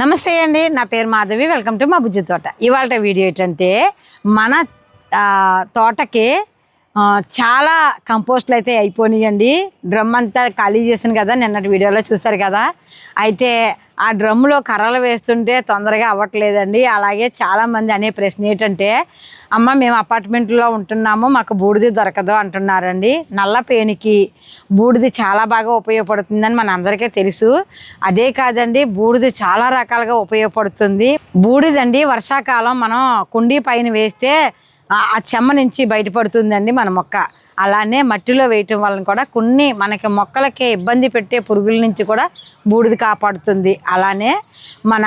నమస్తే అండి నా పేరు మాధవి వెల్కమ్ టు మా బుజ్జి తోట. ఇవాళ వీడియో ఏంటంటే మన తోటకి చాలా కంపోస్ట్లు అయితే అయిపోయినాయండి. డ్రమ్ అంతా ఖాళీ చేసాను కదా నిన్నటి వీడియోలో చూసారు కదా. అయితే ఆ డ్రమ్లో కర్రలు వేస్తుంటే తొందరగా అవ్వట్లేదండి. అలాగే చాలామంది అనే ప్రశ్న ఏంటంటే అమ్మ మేము అపార్ట్మెంట్లో ఉంటున్నాము మాకు బూడిది దొరకదు అంటున్నారండి. నల్ల పేనికి బూడిద చాలా బాగా ఉపయోగపడుతుందని మన అందరికీ తెలుసు. అదే కాదండి బూడిద చాలా రకాలుగా ఉపయోగపడుతుంది. బూడిదండి వర్షాకాలం మనం కుండీ పైన వేస్తే ఆ చెమ్మ నుంచి బయటపడుతుందండి మన మొక్క. అలానే మట్టిలో వేయటం వలన కూడా కొన్ని మనకి మొక్కలకి ఇబ్బంది పెట్టే పురుగుల నుంచి కూడా బూడిద కాపాడుతుంది. అలానే మన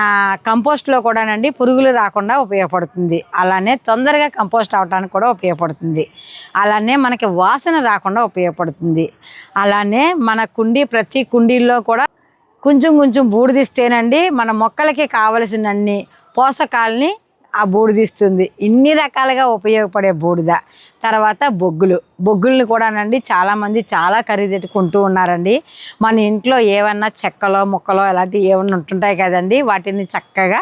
కంపోస్ట్లో కూడానండి పురుగులు రాకుండా ఉపయోగపడుతుంది. అలానే తొందరగా కంపోస్ట్ అవడానికి కూడా ఉపయోగపడుతుంది. అలానే మనకి వాసన రాకుండా ఉపయోగపడుతుంది. అలానే మన కుండీ ప్రతి కుండీల్లో కూడా కొంచెం కొంచెం బూడిదిస్తేనండి మన మొక్కలకి కావలసినన్ని పోషకాలని ఆ బూడిదిస్తుంది. ఇన్ని రకాలుగా ఉపయోగపడే బూడిద. తర్వాత బొగ్గులు. బొగ్గులను కూడానండి చాలామంది చాలా ఖరీదెట్టు కొంటూ ఉన్నారండి. మన ఇంట్లో ఏమన్నా చెక్కలో ముక్కలో ఇలాంటివి ఏమన్నా ఉంటుంటాయి కదండి వాటిని చక్కగా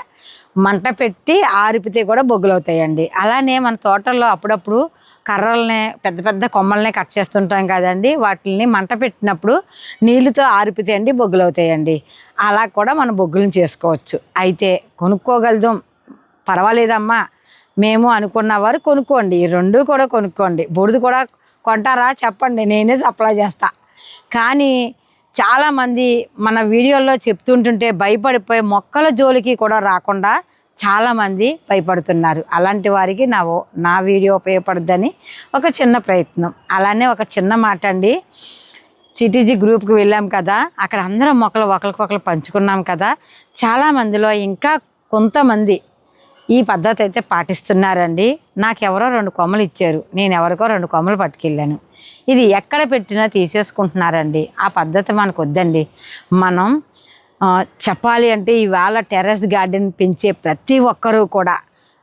మంట పెట్టి ఆరిపితే కూడా బొగ్గులు అవుతాయండి అలానే మన తోటల్లో అప్పుడప్పుడు కర్రల్ని పెద్ద పెద్ద కొమ్మల్ని కట్ చేస్తుంటాం కదండి. వాటిని మంట పెట్టినప్పుడు నీళ్ళతో ఆరిపితే అండి బొగ్గులు అవుతాయండి అలా కూడా మనం బొగ్గులను చేసుకోవచ్చు. అయితే కొనుక్కోగలుగుతాం పర్వాలేదమ్మా. మేము అనుకున్న వారు కొనుక్కోండి. ఈ రెండు కూడా కొనుక్కోండి. బూడిద కూడా కొంటారా? చెప్పండి. నేనే సప్లై చేస్తా. కానీ చాలామంది మన వీడియోల్లో చెప్తుంటుంటే భయపడిపోయి మొక్కల జోలికి కూడా రాకుండా చాలామంది భయపడుతున్నారు. అలాంటి వారికి నా ఓ- నా వీడియో ఉపయోగపడుద్దని ఒక చిన్న ప్రయత్నం. అలానే ఒక చిన్న మాట అండి. సిటీజీ గ్రూప్కి వెళ్ళాం కదా. అక్కడ అందరం మొక్కలు ఒకరికొకరు పంచుకున్నాం కదా. చాలా మందిలో ఇంకా కొంతమంది ఈ పద్ధతి అయితే పాటిస్తున్నారండి. నాకెవరో రెండు కొమ్మలు ఇచ్చారు. నేను ఎవరికో రెండు కొమ్మలు పట్టుకెళ్ళాను. ఇది ఎక్కడ పెట్టినా తీసేసుకుంటున్నారండి. ఆ పద్ధతి మనకు వద్దండి మనం చెప్పాలి అంటే ఇవాళ టెర్రస్ గార్డెన్ పెంచే ప్రతి ఒక్కరూ కూడా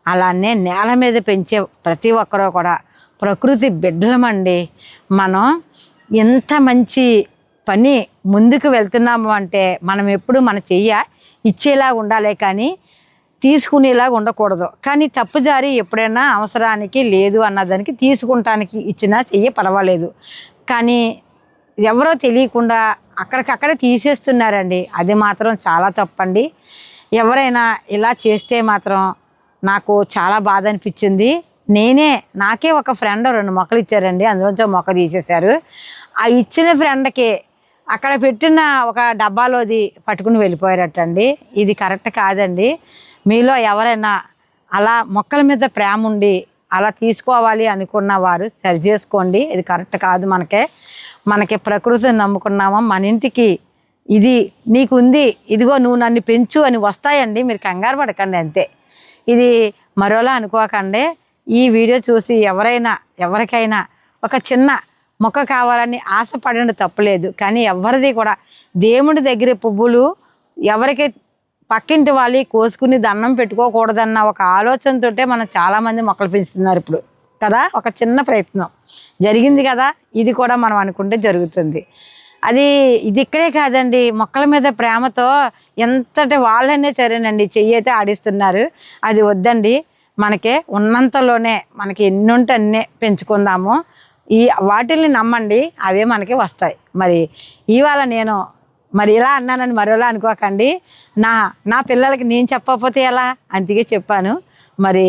అలానే నేల మీద పెంచే ప్రతి ఒక్కరూ కూడా ప్రకృతి బిడ్డలమండి. మనం ఎంత మంచి పని ముందుకు వెళ్తున్నాము అంటే మనం ఎప్పుడు మన చెయ్య ఇచ్చేలా ఉండాలి కానీ తీసుకునేలాగా ఉండకూడదు. కానీ తప్పుజారి ఎప్పుడైనా అవసరానికి లేదు అన్నదానికి తీసుకుంటానికి ఇచ్చినా చెయ్యి పర్వాలేదు. కానీ ఎవరో తెలియకుండా అక్కడికక్కడే తీసేస్తున్నారండి. అది మాత్రం చాలా తప్పండి. ఎవరైనా ఇలా చేస్తే మాత్రం నాకు చాలా బాధ అనిపించింది. నేనే నాకే ఒక ఫ్రెండ్ రెండు మొక్కలు ఇచ్చారండి. అందులోంచి మొక్క తీసేశారు. ఆ ఇచ్చిన ఫ్రెండ్కి అక్కడ పెట్టిన ఒక డబ్బాలోది పట్టుకుని వెళ్ళిపోయారటండి. ఇది కరెక్ట్ కాదండి. మీలో ఎవరైనా అలా మొక్కల మీద ప్రేమ ఉండి అలా తీసుకోవాలి అనుకున్న వారు సరి చేసుకోండి. ఇది కరెక్ట్ కాదు మనకే. మనకి ప్రకృతిని నమ్ముకున్నామా? మన ఇంటికి ఇది నీకు ఉంది ఇదిగో నువ్వు నన్ను పెంచు అని వస్తాయండి. మీరు కంగారు పడకండి అంతే. ఇది మరోలా అనుకోకండి. ఈ వీడియో చూసి ఎవరైనా ఎవరికైనా ఒక చిన్న మొక్క కావాలని ఆశపడండి తప్పులేదు. కానీ ఎవరిది కూడా దేవుడి దగ్గర పువ్వులు ఎవరికి పక్కింటి వాళ్ళు కోసుకుని దండం పెట్టుకోకూడదన్న ఒక ఆలోచనతోటే మనం చాలామంది మొక్కలు పెంచుతున్నారు ఇప్పుడు కదా? ఒక చిన్న ప్రయత్నం. జరిగింది కదా? ఇది కూడా మనం అనుకుంటే జరుగుతుంది. అది ఇది ఇక్కడే కాదండి. మొక్కల మీద ప్రేమతో ఎంతటి వాళ్ళనే సరేనండి చెయ్యి అయితే ఆడిస్తున్నారు. అది వద్దండి. మనకి ఉన్నంతలోనే మనకి ఎన్నుంటే అన్నే పెంచుకుందాము. ఈ వాటిల్ని నమ్మండి. అవే మనకి వస్తాయి. మరి ఇవాళ నేను మరి ఇలా అన్నానని మరోలా అనుకోకండి. నా నా పిల్లలకి నేను చెప్పకపోతే ఎలా? అందుకే చెప్పాను. మరి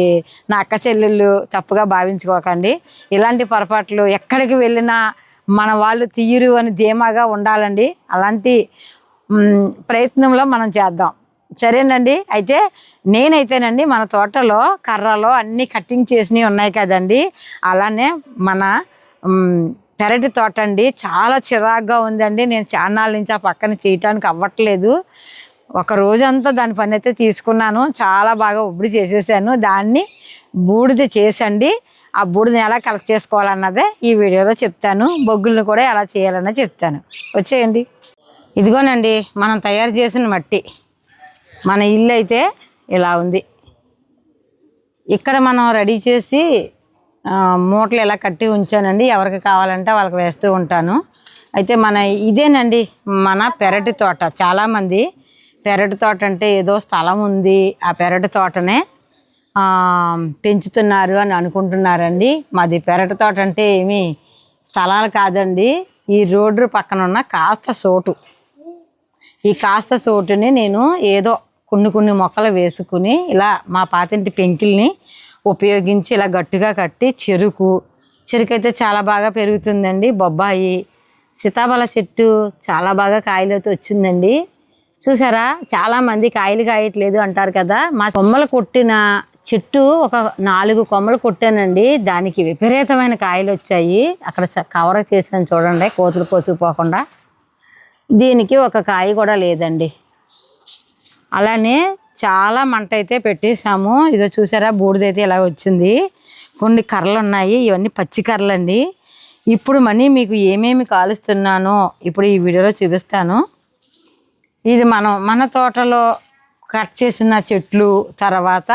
నా అక్క చెల్లెళ్ళు తప్పుగా భావించుకోకండి. ఇలాంటి పొరపాట్లు ఎక్కడికి వెళ్ళినా మన వాళ్ళు తీయరు అని ధీమాగా ఉండాలండి. అలాంటి ప్రయత్నంలో మనం చేద్దాం. సరేనండి? అయితే నేనైతేనండి మన తోటలో కర్రలో అన్నీ కట్టింగ్ చేసినవి ఉన్నాయి కదండి. అలానే మన పెరటి తోట అండి. చాలా చిరాగ్గా ఉందండి. నేను చాన్నాళ్ళ నుంచి ఆ పక్కన చేయటానికి అవ్వట్లేదు. ఒక రోజంతా దాని పని అయితే తీసుకున్నాను. చాలా బాగా ఉబ్బడి చేసేసాను. దాన్ని బూడిద చేసండి. ఆ బూడిదని ఎలా కలెక్ట్ చేసుకోవాలన్నదే ఈ వీడియోలో చెప్తాను. బొగ్గులను కూడా ఎలా చేయాలన్నది చెప్తాను. వచ్చేయండి. ఇదిగోనండి మనం తయారు చేసిన మట్టి. మన ఇల్లు అయితే ఇలా ఉంది. ఇక్కడ మనం రెడీ చేసి మూటలు ఇలా కట్టి ఉంచానండి ఎవరికి కావాలంటే వాళ్ళకి వేస్తూ ఉంటాను. అయితే మన ఇదేనండి మన పెరటి తోట. చాలామంది పెరటి తోట అంటే ఏదో స్థలం ఉంది. ఆ పెరటి తోటనే పెంచుతున్నారు అని అనుకుంటున్నారండి. మాది పెరటి తోట అంటే ఏమి స్థలాలు కాదండి. ఈ రోడ్డు పక్కన ఉన్న కాస్త సోటు. ఈ కాస్త సోటుని నేను ఏదో కొన్ని కొన్ని మొక్కలు వేసుకుని ఇలా మా పాతింటి పెంకిల్ని ఉపయోగించి ఇలా గట్టిగా కట్టి చెరుకు చెరుకు అయితే చాలా బాగా పెరుగుతుందండి. బొబ్బాయి సీతాఫల చెట్టు చాలా బాగా కాయలతో వచ్చిందండి. చూసారా? చాలా మంది కాయలు కాయట్లేదు అంటారు కదా. మా కొమ్మలు కొట్టిన చెట్టు ఒక నాలుగు కొమ్మలు కొట్టానండి. దానికి విపరీతమైన కాయలు వచ్చాయి. అక్కడ కవర్ చేసాను చూడండి కోతులు కోసుకుపోకుండా. దీనికి ఒక కాయ కూడా లేదండి. అలానే చాలా మంట అయితే పెట్టేసాము ఇదో చూసారా బూడిదైతే ఇలా వచ్చింది. కొన్ని కర్రలు ఉన్నాయి ఇవన్నీ పచ్చి కర్రలు అండి ఇప్పుడు మనీ మీకు ఏమేమి కాలుస్తున్నానో ఇప్పుడు ఈ వీడియోలో చూపిస్తాను. ఇది మనం మన తోటలో కట్ చేసిన చెట్లు తర్వాత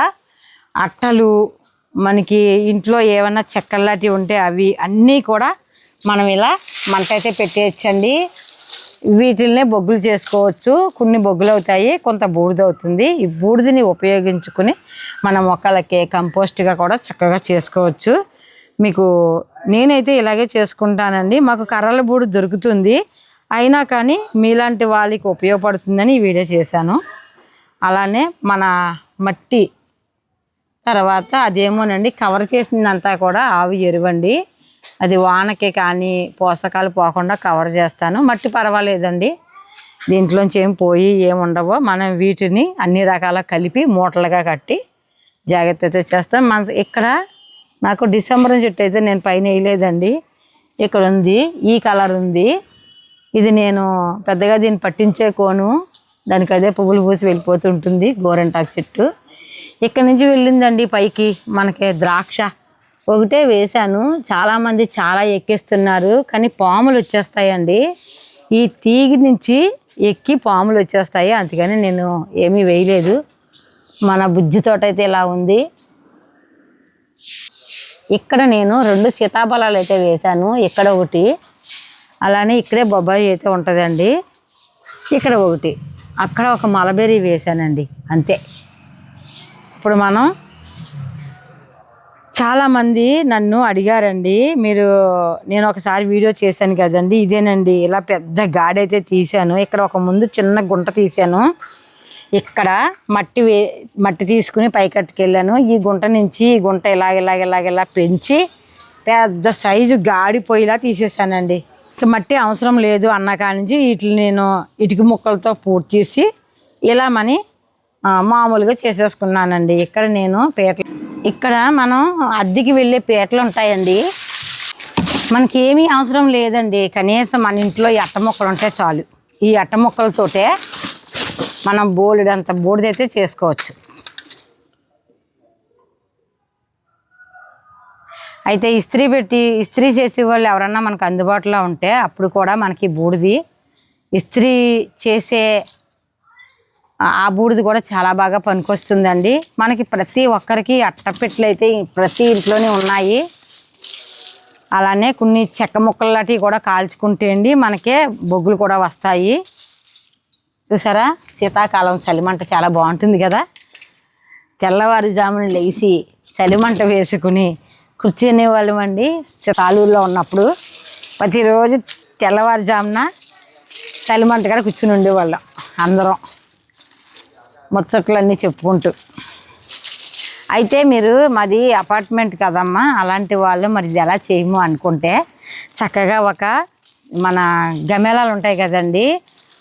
అట్టలు మనకి ఇంట్లో ఏమన్నా చెక్కలాంటివి ఉంటే అవి అన్నీ కూడా మనం ఇలా మంట అయితే పెట్టేయచ్చండి. వీటిల్నే బొగ్గులు చేసుకోవచ్చు. కొన్ని బొగ్గులు అవుతాయి కొంత బూడిద అవుతుంది ఈ బూడిదని ఉపయోగించుకుని మన మొక్కలకి కంపోస్ట్గా కూడా చక్కగా చేసుకోవచ్చు. మీకు నేనైతే ఇలాగే చేసుకుంటానండి. మాకు కర్రల బూడి దొరుకుతుంది. అయినా కానీ మీలాంటి వాళ్ళకి ఉపయోగపడుతుందని ఈ వీడియో చేశాను. అలానే మన మట్టి తర్వాత అదేమోనండి కవర్ చేసిందంతా కూడా ఆవి ఎరువండి. అది వానకి కానీ పోషకాలు పోకుండా కవర్ చేస్తాను. మట్టి పర్వాలేదండి. దీంట్లోంచి ఏం పోయి ఏం ఉండవో మనం వీటిని అన్ని రకాల కలిపి మూటలుగా కట్టి జాగ్రత్త అయితే చేస్తాం. మన ఇక్కడ నాకు డిసెంబర్ చెట్టు అయితే నేను పైన వేయలేదండి. ఇక్కడ ఉంది ఈ కలర్ ఉంది. ఇది నేను పెద్దగా దీన్ని పట్టించే కోను. దానికి అదే పువ్వులు పూసి వెళ్ళిపోతుంటుంది గోరంటాకు చెట్టు. ఇక్కడ నుంచి వెళ్ళిందండి పైకి మనకి ద్రాక్ష. ఒకటే వేశాను. చాలామంది చాలా ఎక్కిస్తున్నారు కానీ పాములు వచ్చేస్తాయండి. ఈ తీగి నుంచి ఎక్కి పాములు వచ్చేస్తాయి. అందుకని నేను ఏమీ వేయలేదు. మన బుజ్జి తోట అయితే ఇలా ఉంది. ఇక్కడ నేను రెండు సీతాఫలాలు అయితే వేశాను. ఇక్కడ ఒకటి అలానే ఇక్కడే బొబ్బాయి అయితే ఉంటుందండి. ఇక్కడ ఒకటి. అక్కడ ఒక మలబెర్రీ వేశానండి అంతే. ఇప్పుడు మనం చాలామంది నన్ను అడిగారండి మీరు నేను ఒకసారి వీడియో చేశాను కదండి ఇదేనండి ఇలా పెద్ద గాడి అయితే తీశాను ఇక్కడ ఒక ముందు చిన్న గుంట తీశాను ఇక్కడ మట్టి వే మట్టి తీసుకుని పైకట్టుకెళ్ళాను ఈ గుంట నుంచి ఈ గుంట ఇలాగ ఇలాగ ఇలాగ ఇలా పెంచి పెద్ద సైజు గాడి తీసేసానండి. ఇక మట్టి అవసరం లేదు అన్న కానించి నుంచి వీటిని నేను ఇటుక ముక్కలతో పూర్తి చేసి ఇలా మని మామూలుగా చేసేసుకున్నానండి. ఇక్కడ నేను పీటలు ఇక్కడ మనం అద్దెకి వెళ్ళే పీటలు ఉంటాయండి. మనకి ఏమీ అవసరం లేదండి. కనీసం మన ఇంట్లో ఎట్ట అట్ట మొక్కలు ఉంటే చాలు. ఈ అట్ట మొక్కలతోటే మనం బోలెడంత బూడిదైతే చేసుకోవచ్చు. అయితే ఇస్త్రీ పెట్టి ఇస్త్రీ చేసే వాళ్ళు ఎవరన్నా మనకు అందుబాటులో ఉంటే అప్పుడు కూడా మనకి బూడిది ఇస్త్రీ చేసే ఆ- బూడిది కూడా చాలా బాగా పనికొస్తుందండి. మనకి ప్రతి ఒక్కరికి అట్టపెట్లు అయితే ప్రతి ఇంట్లోనే ఉన్నాయి. అలానే కొన్ని చెక్క ముక్కలు లాంటివి కూడా కాల్చుకుంటే అండి మనకే బొగ్గులు కూడా వస్తాయి. చూసారా? శీతాకాలం చలిమంట చాలా బాగుంటుంది కదా? తెల్లవారుజామున లేచి చలిమంట వేసుకుని కూర్చునే వాళ్ళమండి కాలూరులో ఉన్నప్పుడు ప్రతిరోజు తెల్లవారుజామున చలిమంట కాడ కూర్చుని ఉండేవాళ్ళం అందరం. ముచ్చట్లన్నీ చెప్పుకుంటూ. అయితే మీరు మాది అపార్ట్మెంట్ కదమ్మా అలాంటి వాళ్ళు మరి ఇది ఎలా చేయము అనుకుంటే చక్కగా ఒక మన గమేళాలు ఉంటాయి కదండి.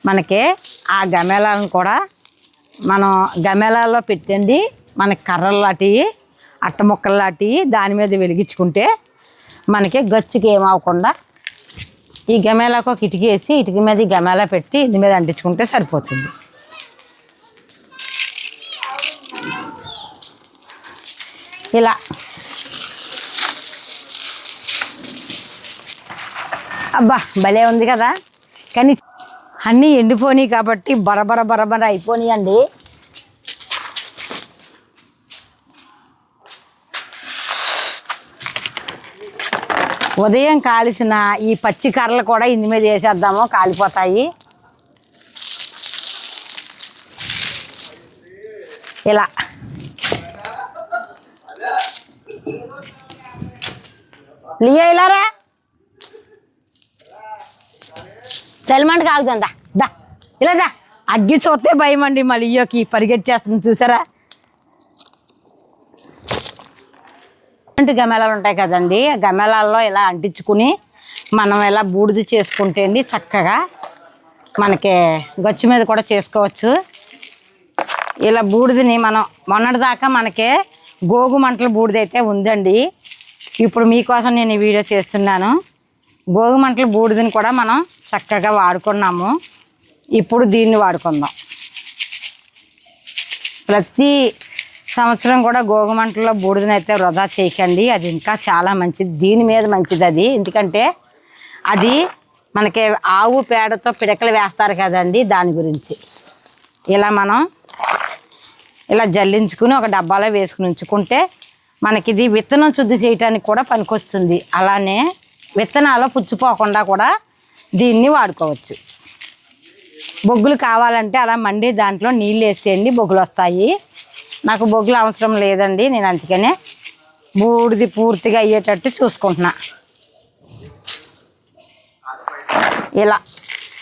మనకి ఆ గమేళాలను కూడా మనం గమేళాల్లో పెట్టండి మన కర్రలు లాంటివి అట్ట ముక్కలు లాంటివి దాని మీద వెలిగించుకుంటే మనకి గచ్చుకి ఏమవకుండా ఈ గమేలాకు ఒక ఇటుక వేసి ఇటుక మీద ఈ గమేలా పెట్టి ఇది మీద అంటించుకుంటే సరిపోతుంది. ఇలా. అబ్బా భలే ఉంది కదా. కానీ అన్నీ ఎండిపోయినాయి కాబట్టి బరబర బరబర అయిపోయినాయండి. ఉదయం కాలిసిన ఈ పచ్చి కర్రలు కూడా ఇందు మీద వేసేద్దాము. కాలిపోతాయి. ఇలా. లియో ఇలారా సెల్మంట్ కాగుతుందా దా. ఇలా దా అగ్గి చూస్తే భయం అండి మా లియోకి పరిగెట్టేస్తుంది చూసారా? ఇలాంటి గమెలాలు ఉంటాయి కదండి. గమెలాల్లో ఇలా అంటించుకుని మనం ఇలా బూడిద చేసుకుంటే అండి చక్కగా మనకి గచ్చు మీద కూడా చేసుకోవచ్చు. ఇలా బూడిదని మనం మొన్నటిదాకా మనకి గోగు మంటల బూడిద అయితే ఉందండి. ఇప్పుడు మీకోసం నేను ఈ వీడియో చేస్తున్నాను. గోగు మంటల బూడిదని కూడా మనం చక్కగా వాడుకున్నాము. ఇప్పుడు దీన్ని వాడుకుందాం. ప్రతి సంవత్సరం కూడా గోగుమంటలో బూడిదనైతే వృధా చేయకండి. అది ఇంకా చాలా మంచిది. దీని మీద మంచిది అది. ఎందుకంటే అది మనకి ఆవు పేడతో పిడకలు వేస్తారు కదండి దాని గురించి. ఇలా మనం ఇలా జల్లించుకుని ఒక డబ్బాలో వేసుకుని ఉంచుకుంటే మనకి ఇది విత్తనం శుద్ధి చేయడానికి కూడా పనికొస్తుంది. అలానే విత్తనాలు పుచ్చిపోకుండా కూడా దీన్ని వాడుకోవచ్చు. బొగ్గులు కావాలంటే అలా మండి దాంట్లో నీళ్ళు వేసేయండి. బొగ్గులు వస్తాయి. నాకు బొగ్గులు అవసరం లేదండి నేను అందుకనే బూడిది పూర్తిగా అయ్యేటట్టు చూసుకుంటున్నా. ఇలా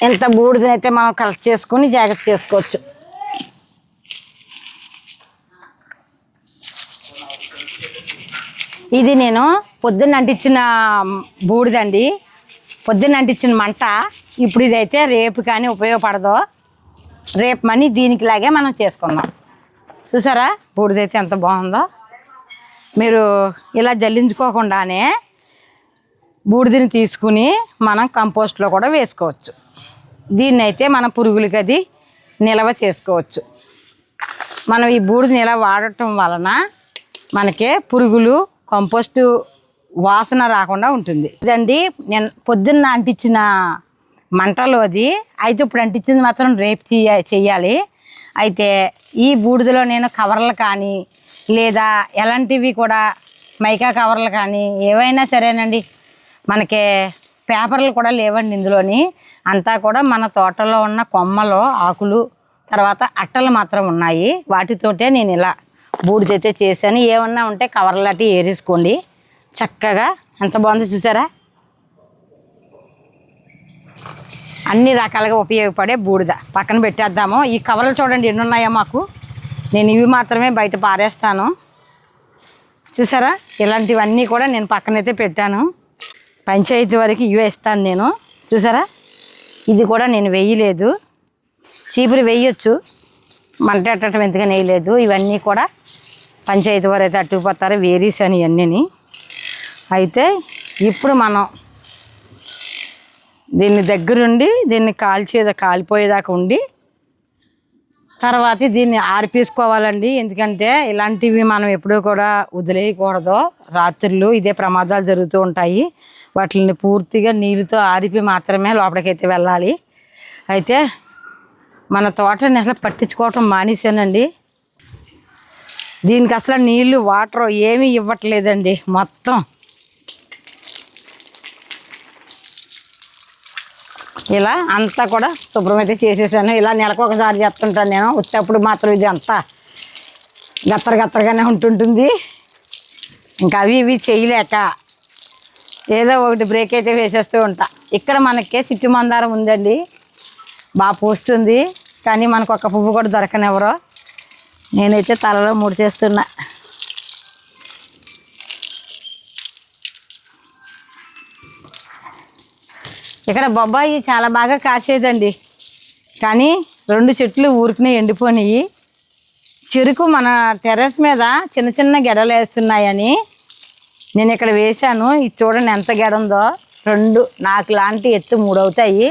ఎంత బూడిదనైతే మనం కలెక్ట్ చేసుకుని జాగ్రత్త చేసుకోవచ్చు. ఇది నేను పొద్దున్న అంటించిన బూడిదండి. పొద్దున్న అంటించిన మంట ఇప్పుడు ఇదైతే రేపు కానీ ఉపయోగపడదు రేపు మనీ దీనికి లాగే మనం చేసుకుందాం. చూసారా? బూడిదైతే ఎంత బాగుందో. మీరు ఇలా జల్లించుకోకుండానే బూడిదని తీసుకుని మనం కంపోస్ట్లో కూడా వేసుకోవచ్చు. దీన్ని అయితే మన పురుగులకి అది నిల్వ చేసుకోవచ్చు. మనం ఈ బూడిదని ఇలా వాడటం వలన మనకి పురుగులు కంపోస్టు వాసన రాకుండా ఉంటుంది. ఇదండి నేను పొద్దున్న అంటించిన మంటలో అది. అయితే ఇప్పుడు అంటించింది మాత్రం రేపు చెయ్య చెయ్యాలి అయితే ఈ బూడిదలో నేను కవర్లు కానీ లేదా ఎలాంటివి కూడా మైకా కవర్లు కానీ ఏవైనా సరేనండి. మనకి పేపర్లు కూడా లేవండి ఇందులోని. అంతా కూడా మన తోటలో ఉన్న కొమ్మలు ఆకులు తర్వాత అట్టలు మాత్రం ఉన్నాయి. వాటితోటే నేను ఇలా బూడిదైతే చేశాను. ఏమన్నా ఉంటే కవర్లు అట్టి ఏరేసుకోండి. చక్కగా ఎంత బాగుందో చూసారా? అన్ని రకాలుగా ఉపయోగపడే బూడిద. పక్కన పెట్టేద్దాము. ఈ కవర్లు చూడండి ఎన్ని ఉన్నాయో మాకు. నేను ఇవి మాత్రమే బయట పారేస్తాను. చూసారా? ఇలాంటివన్నీ కూడా నేను పక్కనైతే పెట్టాను. పంచాయతీ వరకు ఇవే ఇస్తాను నేను. చూసారా? ఇది కూడా నేను వేయలేదు. చీపురు వేయొచ్చు. మంట ఎట్టడం ఎందుకని వేయలేదు. ఇవన్నీ కూడా పంచాయతీ వారు అయితే అట్టుకుపోతారు వేరీస్ అని ఇవన్నీ అయితే ఇప్పుడు మనం దీన్ని దగ్గరుండి దీన్ని కాల్చేదా కాలిపోయేదాకా ఉండి తర్వాత దీన్ని ఆర్పేసుకోవాలండి. ఎందుకంటే ఇలాంటివి మనం ఎప్పుడూ కూడా వదిలేయకూడదు. రాత్రులు ఇదే ప్రమాదాలు జరుగుతూ ఉంటాయి. వాటిని పూర్తిగా నీళ్ళతో ఆరిపి మాత్రమే లోపలికైతే వెళ్ళాలి. అయితే మన తోటని అసలు పట్టించుకోవటం మానేశానండి. దీనికి అసలు నీళ్ళు వాటర్ ఏమీ ఇవ్వట్లేదండి. మొత్తం ఇలా అంతా కూడా శుభ్రమైతే చేసేసాను. ఇలా నెలకు ఒకసారి చేస్తుంటాను నేను. వచ్చేటప్పుడు మాత్రం ఇది అంతా గత్తర గత్తరగానే ఉంటుంటుంది. ఇంకా అవి ఇవి చేయలేక ఏదో ఒకటి బ్రేక్ అయితే వేసేస్తూ ఉంటా. ఇక్కడ మనకే చిట్టు మందారం ఉందండి. బాగా పూస్తుంది. కానీ మనకు ఒక పువ్వు కూడా దొరకనివ్వరు. నేనైతే తలలో ముడిచేస్తున్నా ఇక్కడ బొబ్బాయి చాలా బాగా కాసేదండి. కానీ రెండు చెట్లు ఊరికినే ఎండిపోయినాయి చెరుకు మన టెర్రస్ మీద చిన్న చిన్న గెడలు వేస్తున్నాయని నేను ఇక్కడ వేశాను. ఇది చూడండి ఎంత గెడ ఉందో. రెండు నాకు లాంటి ఎత్తు మూడు అవుతాయి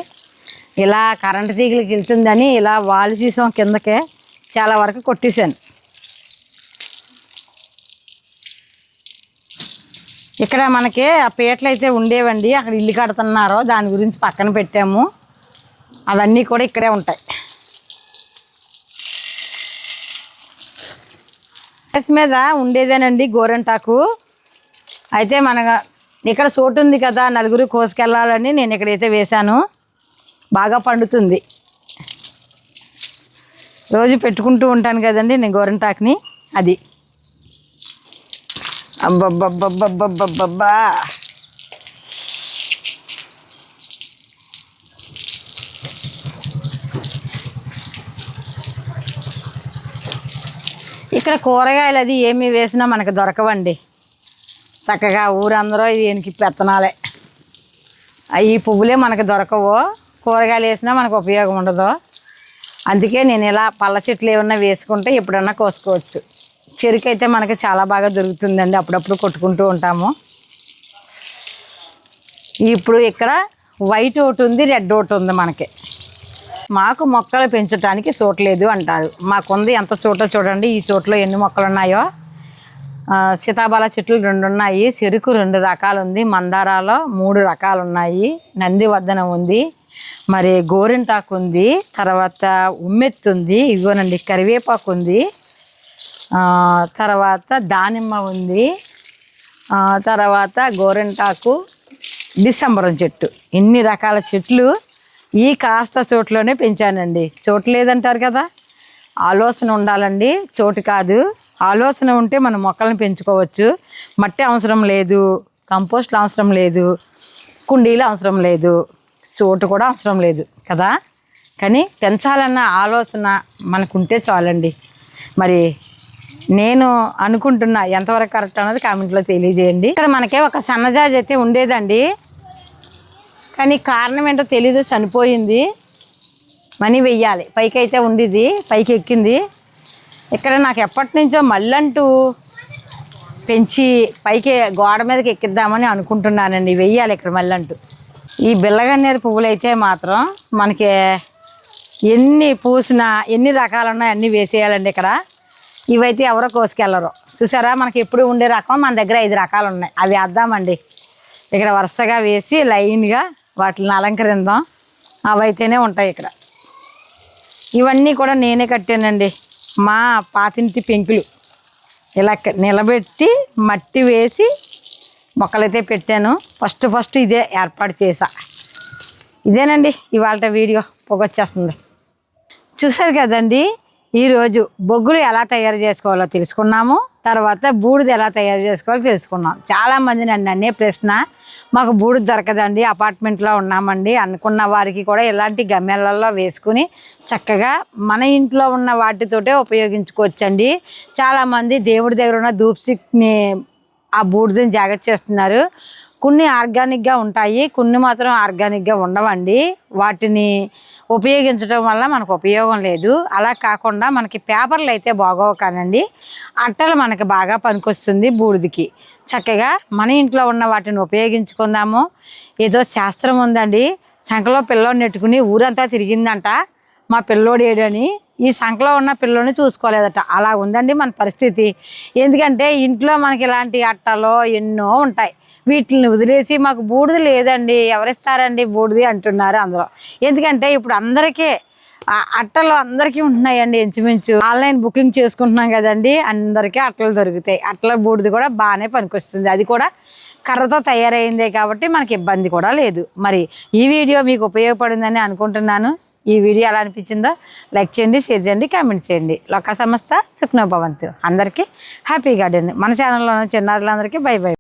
ఇలా కరెంటు తీగలు గెలుతుందని ఇలా వాలు సీసం కిందకే చాలా వరకు కొట్టేశాను. ఇక్కడ మనకి ఆ పీటలు అయితే ఉండేవండి. అక్కడ ఇల్లు కడుతున్నారు. దాని గురించి పక్కన పెట్టాము. అవన్నీ కూడా ఇక్కడే ఉంటాయి. టెర్రస్ మీద ఉండేదేనండి గోరంటాకు. అయితే మన ఇక్కడ చోటు ఉంది కదా నలుగురు కోసుకెళ్ళాలని నేను ఇక్కడైతే వేశాను. బాగా పండుతుంది. రోజు పెట్టుకుంటూ ఉంటాను కదండి నేను గోరింటాకుని. అది. అబ్బబ్బబ్బబ్బబ్బబ్బబ్బా ఇక్కడ కూరగాయలు అది ఏమి వేసినా మనకు దొరకవండి. చక్కగా ఊరందరూ దీనికి పెత్తనాలే. ఈ పువ్వులే మనకు దొరకవు. కూరగాయలు వేసినా మనకు ఉపయోగం ఉండదు. అందుకే నేను ఇలా పళ్ళ చెట్లు ఏమన్నా వేసుకుంటే ఎప్పుడన్నా కోసుకోవచ్చు. చెరుకు అయితే మనకి చాలా బాగా దొరుకుతుందండి. అప్పుడప్పుడు కొట్టుకుంటూ ఉంటాము. ఇప్పుడు ఇక్కడ వైట్ ఒకటి ఉంది రెడ్ ఒకటి ఉంది మనకి. మాకు మొక్కలు పెంచడానికి చోట్లేదు అంటారు. మాకుంది ఎంత చోట చూడండి. ఈ చోట్లో ఎన్ని మొక్కలు ఉన్నాయో. సీతాబాల సీతాఫల చెట్లు రెండు ఉన్నాయి. చెరుకు రెండు రకాలు ఉంది మందారాలో మూడు రకాలు ఉన్నాయి నందివర్ధనం ఉంది. మరి గోరింటాకు ఉంది. తర్వాత ఉమ్మెత్తు ఉంది ఇదిగోనండి కరివేపాకు ఉంది. తర్వాత దానిమ్మ ఉంది. తర్వాత గోరింటాకు డిసెంబరం చెట్టు. ఇన్ని రకాల చెట్లు ఈ కాస్త చోట్లోనే పెంచానండి. చోటు లేదంటారు కదా? ఆలోచన ఉండాలండి. చోటు కాదు. ఆలోచన ఉంటే మనం మొక్కలను పెంచుకోవచ్చు. మట్టి అవసరం లేదు. కంపోస్ట్లు అవసరం లేదు. కుండీలు అవసరం లేదు. చోటు కూడా అవసరం లేదు కదా? కానీ పెంచాలన్న ఆలోచన మనకుంటే చాలండి. మరి నేను అనుకుంటున్నా ఎంతవరకు కరెక్ట్ అన్నది కామెంట్లో తెలియజేయండి. ఇక్కడ మనకే ఒక సన్నజాజ్ అయితే ఉండేదండి. కానీ కారణం ఏంటో తెలీదు చనిపోయింది. మనీ వెయ్యాలి. పైకి అయితే ఉండేది పైకి ఎక్కింది ఇక్కడ నాకు ఎప్పటి నుంచో మళ్ళంటూ పెంచి పైకి గోడ మీదకి ఎక్కిద్దామని అనుకుంటున్నానండి. వెయ్యాలి ఇక్కడ మళ్ళంటూ. ఈ బిల్లగన్నేరు పువ్వులు అయితే మాత్రం మనకి ఎన్ని పూసినా ఎన్ని రకాలు అన్నీ వేసేయాలండి ఇక్కడ. ఇవైతే ఎవరో కోసుకెళ్ళరు. చూసారా? మనకి ఎప్పుడు ఉండే రకం మన దగ్గర ఐదు రకాలు ఉన్నాయి. అవి వేద్దామండి ఇక్కడ వరుసగా వేసి లైన్గా వాటిని అలంకరిద్దాం అవైతేనే ఉంటాయి ఇక్కడ. ఇవన్నీ కూడా నేనే కట్టానండి. మా పాతింటి పెంకులు. ఇలా నిలబెట్టి మట్టి వేసి మొక్కలైతే పెట్టాను. ఫస్ట్ ఫస్ట్ ఇదే ఏర్పాటు చేశా. ఇదేనండి ఇవాళ వీడియో. పొగొచ్చేస్తుంది. చూసారు కదండి? ఈరోజు బొగ్గులు ఎలా తయారు చేసుకోవాలో తెలుసుకున్నాము తర్వాత బూడిద ఎలా తయారు చేసుకోవాలో తెలుసుకున్నాం. చాలామంది నన్ను అనే ప్రశ్న మాకు బూడిద దొరకదండి అపార్ట్మెంట్లో ఉన్నామండి అనుకున్న వారికి కూడా ఇలాంటి గమ్యాలలో వేసుకుని చక్కగా మన ఇంట్లో ఉన్న వాటితోటే ఉపయోగించుకోవచ్చండి. చాలామంది దేవుడి దగ్గర ఉన్న దూప్సిని ఆ బూడిదని జాగ్రత్త చేస్తున్నారు. కొన్ని ఆర్గానిక్గా ఉంటాయి కొన్ని మాత్రం ఆర్గానిక్గా ఉండవండి. వాటిని ఉపయోగించడం వల్ల మనకు ఉపయోగం లేదు. అలా కాకుండా మనకి పేపర్లు అయితే బాగోవు కానండి. అట్టలు మనకి బాగా పనికొస్తుంది బూడిదికి. చక్కగా మన ఇంట్లో ఉన్న వాటిని ఉపయోగించుకుందాము. ఏదో శాస్త్రం ఉందండి. సంఖలో పిల్లోని నెట్టుకుని ఊరంతా తిరిగిందంట. మా పిల్లోడు ఏడని ఈ సంఖలో ఉన్న పిల్లోని చూసుకోలేదట. అలా ఉందండి మన పరిస్థితి. ఎందుకంటే ఇంట్లో మనకి ఇలాంటి అట్టలో ఎన్నో ఉంటాయి. వీటిని వదిలేసి మాకు బూడిద లేదండి ఎవరిస్తారండి బూడిది అంటున్నారు అందులో ఎందుకంటే ఇప్పుడు అందరికీ అట్టలు అందరికీ ఉంటున్నాయండి ఇంచుమించు. ఆన్లైన్ బుకింగ్ చేసుకుంటున్నాం కదండి అందరికీ అట్టలు దొరుకుతాయి. అట్టల బూడిది కూడా బాగానే పనికొస్తుంది. అది కూడా కర్రతో తయారైందే కాబట్టి మనకి ఇబ్బంది కూడా లేదు. మరి ఈ వీడియో మీకు ఉపయోగపడిందని అనుకుంటున్నాను. ఈ వీడియో ఎలా అనిపించిందో లైక్ చేయండి షేర్ చేయండి కామెంట్ చేయండి. లొక్క సంస్థ సుఖ్నోభవంతు. అందరికీ హ్యాపీ గార్డెన్. మన ఛానల్లో ఉన్న చిన్నారులందరికీ బై బై.